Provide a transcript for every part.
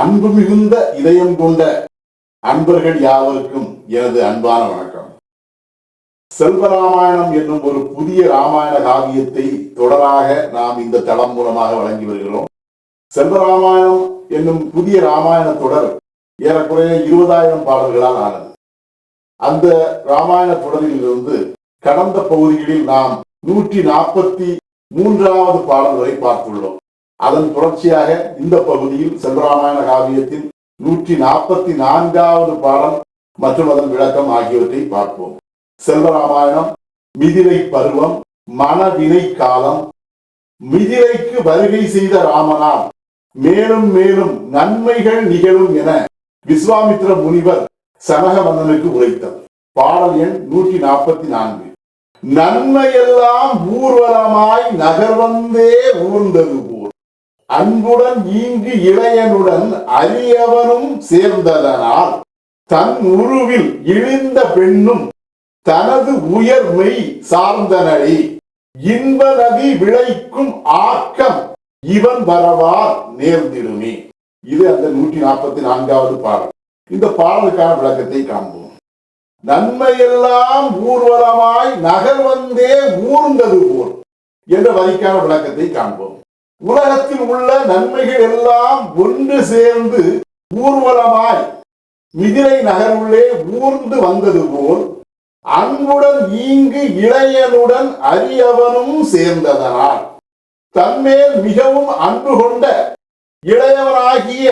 அன்பு மிகுந்த இதயம் கொண்ட அன்பர்கள் யாவருக்கும் எனது அன்பான வணக்கம். செல்வராமாயணம் என்னும் ஒரு புதிய ராமாயண காவியத்தை தொடராக நாம் இந்த தளம் மூலமாக வழங்கி வருகிறோம். செல்வராமாயணம் என்னும் புதிய ராமாயண தொடர் ஏறக்குறைய இருபதாயிரம் பாடல்களால் ஆனது. அந்த ராமாயண தொடரிலிருந்து கடந்த பகுதிகளில் நாம் நூற்றி நாற்பத்தி மூன்றாவது பாடல் வரை பார்த்துள்ளோம். அதன் தொடர்ச்சியாக இந்த பகுதியில் செல்வராமாயண காவியத்தின் நூற்றி நாற்பத்தி நான்காவது பாடல் மற்றும் அதன் விளக்கம் ஆகியவற்றை பார்ப்போம். செல்வராமாயணம் மிதிரை பருவம் மனவினை காலம் மிதிரைக்கு வருகை செய்த ராமனால் மேலும் மேலும் நன்மைகள் நிகழும் என விஸ்வாமித்ர முனிவர் சனகவந்தனுக்கு உரைத்தார். பாடல் எண் நூற்றி நாற்பத்தி நான்கு. நன்மையெல்லாம் ஊர்வலமாய் நகர்வந்தே ஊர்ந்தது அன்புடன் ஈங்கு இளையனுடன் அரியவனும் சேர்ந்ததனால் தன் உருவில் இழிந்த பெண்ணும் தனது உயர்மை சார்ந்தனடி இன்ப நதி விளைக்கும் ஆக்கம் இவன் வரவார் நேர்ந்திடுமே. இது அந்த நூற்றி நாற்பத்தி நான்காவது பாடல். இந்த பாடலுக்கான விளக்கத்தை காண்போம். நன்மையெல்லாம் ஊர்வலமாய் நகர் வந்தே ஊர்ந்தது போல் என்ற வரிக்கான விளக்கத்தை காண்போம். உலகத்தில் உள்ள நன்மைகள் எல்லாம் ஒன்று சேர்ந்து ஊர்வலமாய் மிதிரை நகருள்ளே ஊர்ந்து வந்தது போல் அன்புடன் ஈங்கு இளையனுடன் அரியவனும் சேர்ந்ததனால் தன்மேல் மிகவும் அன்பு கொண்ட இளையவனாகிய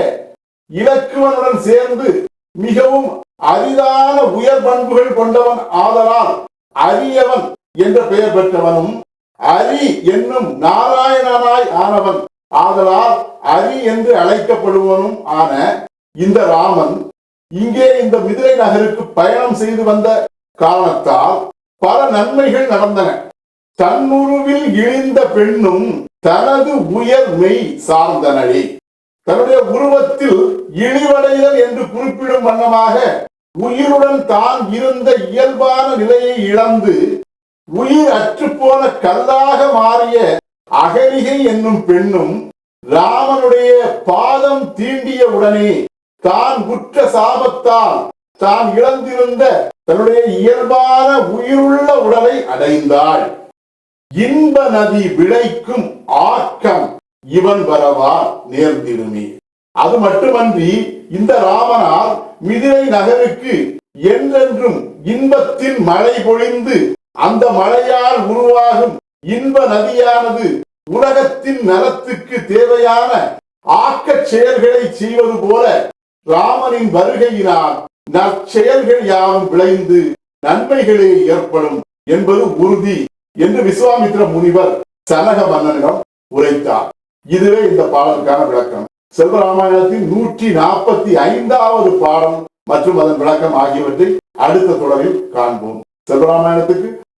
இலக்குவனுடன் சேர்ந்து மிகவும் அரிதான உயர் பண்புகள் கொண்டவன் ஆதலால் அரியவன் என்ற பெயர் பெற்றவனும் அரி என்னும் நாராயணனாய் ஆனவன். ஆதலால் அரி என்று அழைக்கப்படுவனும் ஆன இந்த ராமன் இங்கே இந்த மிதிரை நகருக்கு பயணம் செய்து வந்த காரணத்தால் பல நன்மைகள் நடந்தன. தன்னுருவில் இழிந்த பெண்ணும் தனது உயர் மெய் சார்ந்தனடி தன்னுடைய உருவத்தில் இழிவடைதல் என்று குறிப்பிடும் வண்ணமாக உயிருடன் தான் இருந்த இயல்பான நிலையை இழந்து உயிர் அற்றுப்போன கல்லாக மாறிய அகலிகை என்னும் பெண்ணும் ராமனுடைய பாதம் தீண்டிய உடனே தான் உற்ற சாபத்தால் தான் இழந்திருந்த தன்னுடைய இயல்பான உயிருள்ள உடலை அடைந்தாள். இன்ப நதி விளைக்கும் ஆக்கம் இவன் வரவா நேர்ந்திருமே அது மட்டுமன்றி இந்த ராமனால் மிதிரை நகருக்கு என்றென்றும் இன்பத்தின் மழை பொழிந்து அந்த மழையால் உருவாகும் இன்ப நதியானது உலகத்தின் நலத்துக்கு தேவையான ஆக்கச் செயல்களை செய்வது போல ராமனின் வருகையினால் நற்செயல்கள் யாவும் விளைந்து நன்மைகளே ஏற்படும் என்பது உறுதி என்று விஸ்வாமித்ர முனிவர் சனக மன்னனிடம் உரைத்தார். இதுவே இந்த பாடலுக்கான விளக்கம். செல்வராமாயணத்தின் நூற்றி நாற்பத்தி ஐந்தாவது பாடம் மற்றும் அதன் விளக்கம் ஆகியவற்றை அடுத்த தொடரில் காண்போம். செல்வராமாயணத்துக்கு